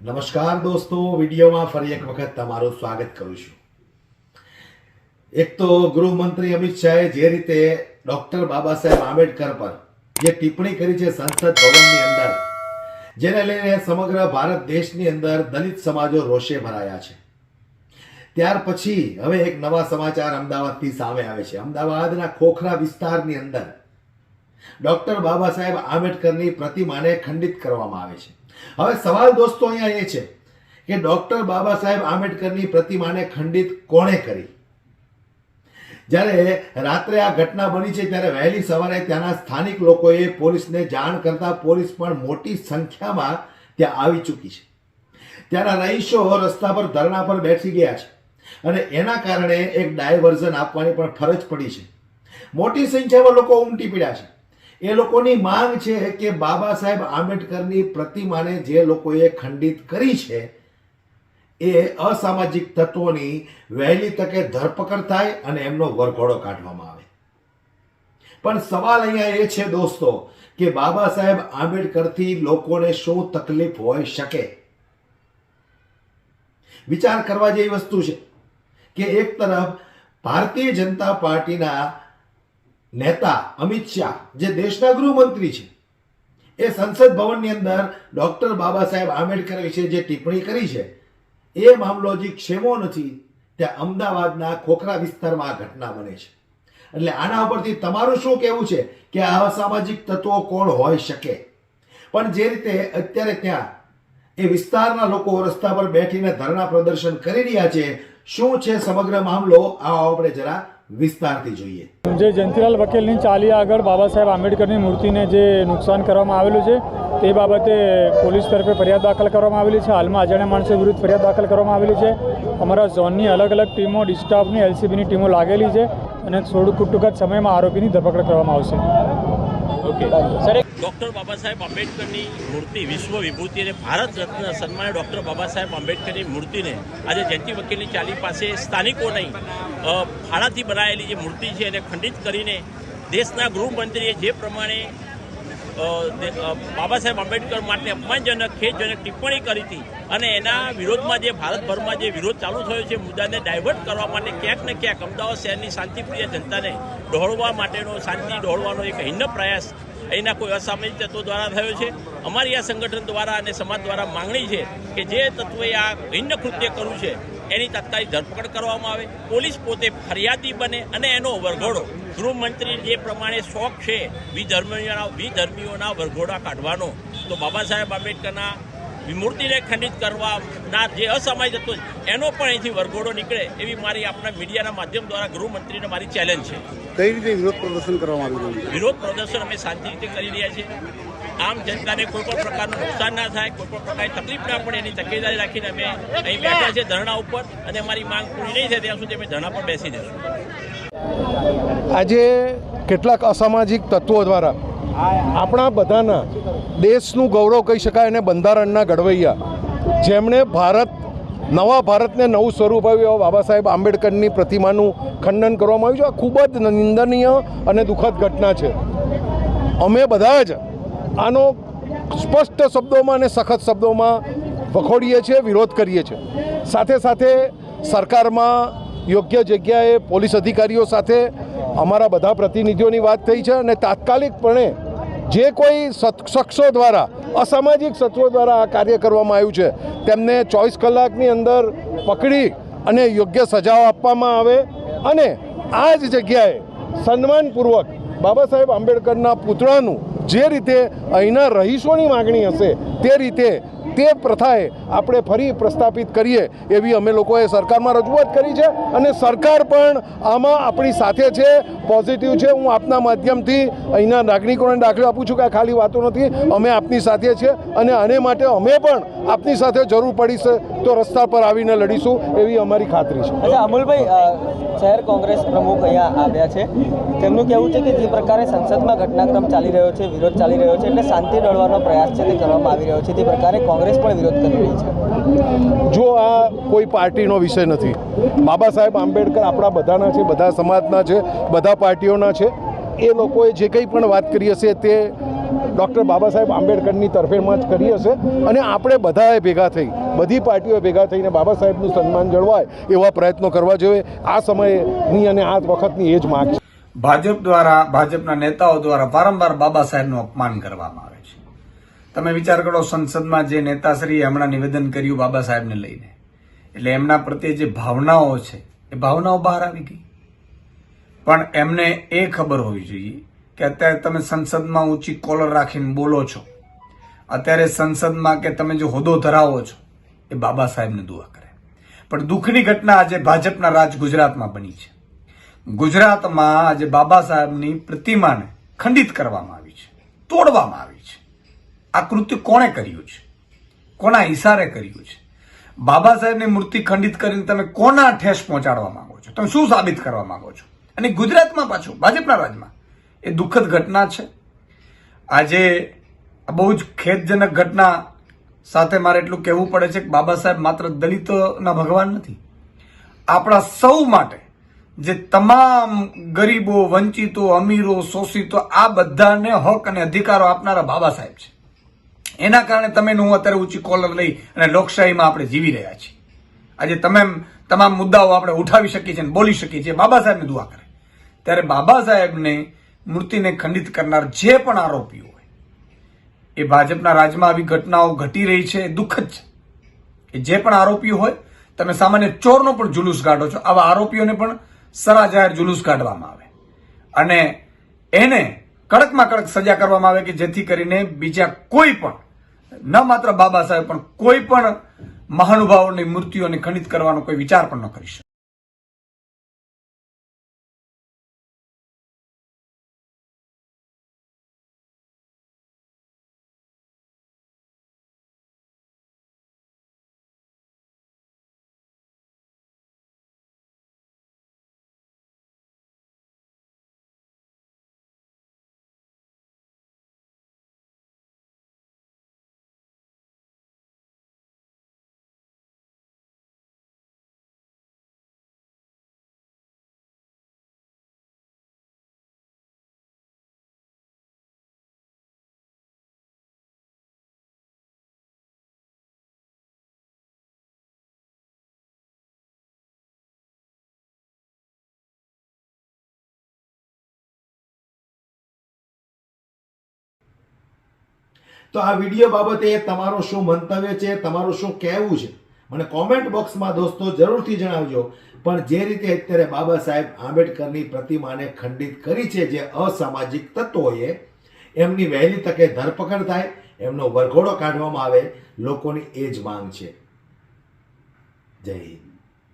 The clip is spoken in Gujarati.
નમસ્કાર દોસ્તો, વિડીયોમાં ફરી એક વખત તમારું સ્વાગત કરું છું. એક તો ગૃહમંત્રી અમિત શાહે જે રીતે ડોક્ટર બાબા સાહેબ આંબેડકર પર જે ટિપ્પણી કરી છે સંસદ ભવનની અંદર, જેને લઈને સમગ્ર ભારત દેશની અંદર દલિત સમાજો રોષે ભરાયા છે. ત્યાર પછી હવે એક નવા સમાચાર અમદાવાદથી સામે આવે છે. અમદાવાદના ખોખરા વિસ્તારની અંદર ડોક્ટર બાબા સાહેબ આંબેડકરની પ્રતિમાને ખંડિત કરવામાં આવે છે. હવે સવાલ દોસ્તો અહીંયા એ છે કે ડોક્ટર બાબા સાહેબ આંબેડકરની પ્રતિમાને ખંડિત કોણે કરી? જ્યારે રાત્રે આ ઘટના બની છે, ત્યારે વહેલી સવારે ત્યાંના સ્થાનિક લોકોએ પોલીસને જાણ કરતા પોલીસ પણ મોટી સંખ્યામાં ત્યાં આવી ચૂકી છે. ત્યાંના રહીશો રસ્તા પર ધરણા પર બેસી ગયા છે અને એના કારણે એક ડાયવર્ઝન આપવાની પણ ફરજ પડી છે. મોટી સંખ્યામાં લોકો ઉમટી પડ્યા છે. એ લોકોની માંગ છે કે બાબા સાહેબ આંબેડકરની પ્રતિમાને જે લોકોએ ખંડિત કરી છે, એ અસામાજિક તત્વોની વહેલી તકે ધરપકડ થાય અને એમનો વરઘોડો કાઢવામાં આવે. પણ સવાલ અહીંયા એ છે દોસ્તો કે બાબા સાહેબ આંબેડકરથી લોકોને શું તકલીફ હોઈ શકે? વિચાર કરવા જેવી વસ્તુ છે કે એક તરફ ભારતીય જનતા પાર્ટીના નેતા અમિત શાહ, જે દેશના ગૃહમંત્રી છે. એ સંસદ ભવનની અંદર ડોક્ટર બાબા સાહેબ આંબેડકર વિશે જે ટિપ્પણી કરી છે, એ મામલો હજી ક્ષેમો નથી. ત્યાં અમદાવાદના ખોખરા વિસ્તારમાં આ ઘટના બને છે. એટલે આના ઉપરથી તમારું શું કહેવું છે કે આ અસામાજિક તત્વો કોણ હોઈ શકે? પણ જે રીતે અત્યારે ત્યાં એ વિસ્તારના લોકો રસ્તા પર બેઠીને ધરણા પ્રદર્શન કરી રહ્યા છે, શું છે સમગ્ર મામલો? આવો આપણે જરા વિસ્તારથી જોઈએ. જે જયંતિલાલ વકીલની ચાલી આગળ બાબા સાહેબ આંબેડકરની મૂર્તિને જે નુકસાન કરવામાં આવેલું છે, તે બાબતે પોલીસ તરફે ફરિયાદ દાખલ કરવામાં આવેલી છે. હાલમાં અજાણ્યા માણસો વિરુદ્ધ ફરિયાદ દાખલ કરવામાં આવેલી છે. અમારા ઝોનની અલગ અલગ ટીમો, ડિસ્ટાફની, એલસીબીની ટીમો લાગેલી છે અને થોડુંક ટૂંક સમયમાં આરોપીની ધરપકડ કરવામાં આવશે. ડૉક્ટર બાબા સાહેબ આંબેડકરની મૂર્તિ વિશ્વ વિભૂતિ અને ભારત રત્ન સન્માન ડૉક્ટર બાબા સાહેબ આંબેડકરની મૂર્તિને આજે જયંતિ વકીલની ચાલી પાસે સ્થાનિકો નહીં ફાળાથી બનાવેલી જે મૂર્તિ છે એને ખંડિત કરીને દેશના ગૃહમંત્રીએ જે પ્રમાણે બાબા સાહેબ આંબેડકર માટે અપમાનજનક, ખેદજનક ટિપ્પણી કરી હતી. અને એના વિરોધમાં જે, ભારતભરમાં જે વિરોધ ચાલુ થયો છે, મુદ્દાને ડાયવર્ટ કરવા માટે ક્યાંક ને ક્યાંક અમદાવાદ શહેરની શાંતિપ્રિય જનતાને ડહોળવા માટેનો, શાંતિ ડહોળવાનો એક હિન્ન પ્રયાસ અહીંના કોઈ અસામાજિક તત્વો દ્વારા થયો છે. અમારી આ સંગઠન દ્વારા અને સમાજ દ્વારા માંગણી છે કે જે તત્વોએ આ હિન્ન કૃત્ય કર્યું છે એની તાત્કાલિક ધરપકડ કરવામાં આવે. પોલીસ પોતે ફરિયાદી બને અને એનો વરઘોડો. ગૃહમંત્રી જે પ્રમાણે શોખ છે વિધર્મીઓના વિધર્મીઓના વરઘોડા કાઢવાનો. તો બાબા સાહેબ આંબેડકરના વિમૂર્તિને ખંડિત કરવાના જે અસમય જતો એનો પણ અહીંથી વરઘોડો નીકળે એવી મારી આપણા મીડિયાના માધ્યમ દ્વારા ગૃહમંત્રીને મારી ચેલેન્જ છે. કઈ રીતે વિરોધ પ્રદર્શન કરવામાં આવ્યું? છે વિરોધ પ્રદર્શન અમે શાંતિ રીતે કરી રહ્યા છીએ. આમ જનતાને કોઈ પણ પ્રકારનું નુકસાન ના થાય, કોઈ પણ પ્રકારની તકલીફ ના પડે, એની તકેદારી રાખીને અમે અહીં બેઠા છે ધરણા ઉપર અને અમારી માંગ પૂરી નહીં થાય ત્યાં સુધી અમે ધરણા પર બેસી જશું આજે કેટલાક અસામાજિક તત્વો દ્વારા આપણા બધાના દેશનું ગૌરવ કહી શકાય અને બંધારણના ઘડવૈયા. જેમણે ભારત, નવા ભારતને નવું સ્વરૂપ આવ્યું એવા બાબા સાહેબ આંબેડકરની પ્રતિમાનું ખંડન કરવામાં આવ્યું છે. આ ખૂબ જ નિંદનીય અને દુઃખદ ઘટના છે. અમે બધા જ આનો સ્પષ્ટ શબ્દોમાં અને સખત શબ્દોમાં વખોડીએ છીએ, વિરોધ કરીએ છીએ. સાથે સાથે સરકારમાં યોગ્ય જગ્યાએ પોલીસ અધિકારીઓ સાથે અમારા બધા પ્રતિનિધિઓની વાત થઈ છે અને તાત્કાલિકપણે જે કોઈ શખ્સો દ્વારા, અસામાજિક તત્વો દ્વારા આ કાર્ય કરવામાં આવ્યું છે, તેમને ચોવીસ કલાકની અંદર પકડી અને યોગ્ય સજાઓ આપવામાં આવે અને આ જ જગ્યાએ સન્માનપૂર્વક બાબા સાહેબ આંબેડકરના પુતળાનું જે રીતે અહીંના રહીશોની માગણી હશે તે રીતે તે પ્રથાએ આપણે ફરી પ્રસ્થાપિત કરીએ એવી અમે લોકોએ સરકારમાં રજૂઆત કરી છે અને સરકાર પણ આમાં આપણી સાથે છે પોઝિટિવ છે. હું આપના માધ્યમથી અહીંના નાગરિકોને દાખલો આપું છું કે ખાલી વાતો નથી. અમે આપની સાથે છીએ અને આને માટે અમે પણ આપની સાથે જરૂર પડી તો રસ્તા પર આવીને લડીશું એવી અમારી ખાતરી છે. અચ્છા, અમુલભાઈ શહેર કોંગ્રેસ પ્રમુખ અહીંયા આવ્યા છે. તેમનું કહેવું છે કે જે પ્રકારે સંસદમાં ઘટનાક્રમ ચાલી રહ્યો છે, વિરોધ ચાલી રહ્યો છે, એટલે શાંતિ ડળવાનો પ્રયાસ છે તે કરવામાં આવી રહ્યો છે. તે પ્રકારે કોંગ્રેસ પણ વિરોધ કરી રહી છે. જો આ કોઈ પાર્ટીનો વિષય નથી બાબા સાહેબ આંબેડકર આપણા બધાના છે બધા સમાજના છે બધા પાર્ટીઓના છે એ લોકોએ જે કંઈ પણ વાત કરી હશે તે ડૉક્ટર બાબા સાહેબ આંબેડકરની તરફેણમાં જ કરી હશે અને આપણે બધાએ ભેગા થઈ બધી પાર્ટીઓ ભેગા થઈને બાબા સાહેબનું સન્માન જળવાય એવા પ્રયત્નો કરવા જોઈએ. આ સમયની અને આ વખતની એ જ માગ છે. ભાજપ દ્વારા ભાજપના નેતાઓ દ્વારા વારંવાર બાબા સાહેબનું અપમાન કરવામાં આવે. છે તમે વિચાર કરો, સંસદમાં જે નેતાશ્રીએ હમણાં નિવેદન કર્યું બાબા સાહેબને લઈને. એટલે એમના પ્રત્યે જે ભાવનાઓ છે, એ ભાવનાઓ બહાર આવી ગઈ. પણ એમને એ ખબર હોવી જોઈએ કે અત્યારે તમે સંસદમાં ઊંચી કોલર રાખીને બોલો છો. અત્યારે સંસદમાં કે તમે જે હોદ્દો ધરાવો છો, એ બાબા સાહેબને દુઆ કરે. પણ દુઃખની ઘટના આજે ભાજપના રાજ ગુજરાતમાં બની છે. ગુજરાતમાં આજે બાબા સાહેબની પ્રતિમાને ખંડિત કરવામાં આવી છે, તોડવામાં આવી છે આ કૃત્ય કોણે કર્યું છે? કોના ઈશારે કર્યું છે? બાબા સાહેબની મૂર્તિ ખંડિત કરીને તમે કોના ઠેસ પહોંચાડવા માંગો છો? તમે શું સાબિત કરવા માંગો છો? અને ગુજરાતમાં પાછું, ભાજપના રાજમાં, એ દુઃખદ ઘટના છે? આજે બહુ જ ખેદજનક ઘટના સાથે મારે એટલું કહેવું પડે છે કે બાબા સાહેબ માત્ર દલિતોના ભગવાન નથી. આપણા સૌ માટે જે તમામ ગરીબો, વંચિતો, અમીરો, શોષિતો, આ બધાને હક અને અધિકારો આપનારા બાબા સાહેબ છે. એના કારણે તમે હું અત્યારે ઊંચી કોલર લઈ અને લોકશાહીમાં આપણે જીવી રહ્યા છીએ. આજે તમે તમામ મુદ્દાઓ આપણે ઉઠાવી શકીએ છીએ અને બોલી શકીએ છીએ. બાબા સાહેબને દુઆ કરે. ત્યારે બાબા સાહેબને મૂર્તિને ખંડિત કરનાર જે પણ આરોપીઓ હોય, એ ભાજપના રાજમાં આવી ઘટનાઓ ઘટી રહી છે, એ દુઃખદ છે. એ જે પણ આરોપીઓ હોય, તમે સામાન્ય ચોરનો પણ જુલુસ કાઢો છો. આવા આરોપીઓને પણ સરા જાહેર જુલુસ કાઢવામાં આવે. અને એને કડકમાં કડક સજા કરવામાં આવે કે જેથી કરીને બીજા કોઈ પણ ન માત્ર બાબા સાહેબ, પણ કોઈ પણ મહાનુભાવોની મૂર્તિઓને ખંડિત કરવાનો કોઈ વિચાર પણ ન કરી શકે. તો આ વીડિયો બાબતે તમારો શું મંતવ્ય છે, તમારું શું કહેવું છે? મને કોમેન્ટ બોક્સમાં દોસ્તો જરૂરથી જણાવજો. પણ જે રીતે અત્યારે બાબા સાહેબ આંબેડકરની પ્રતિમાને ખંડિત કરી છે જે અસામાજિક તત્વોએ એમની વહેલી તકે ધરપકડ થાય, એમનો વરઘોડો કાઢવામાં આવે, લોકોની એ જ માંગ છે. જય હિન્દ.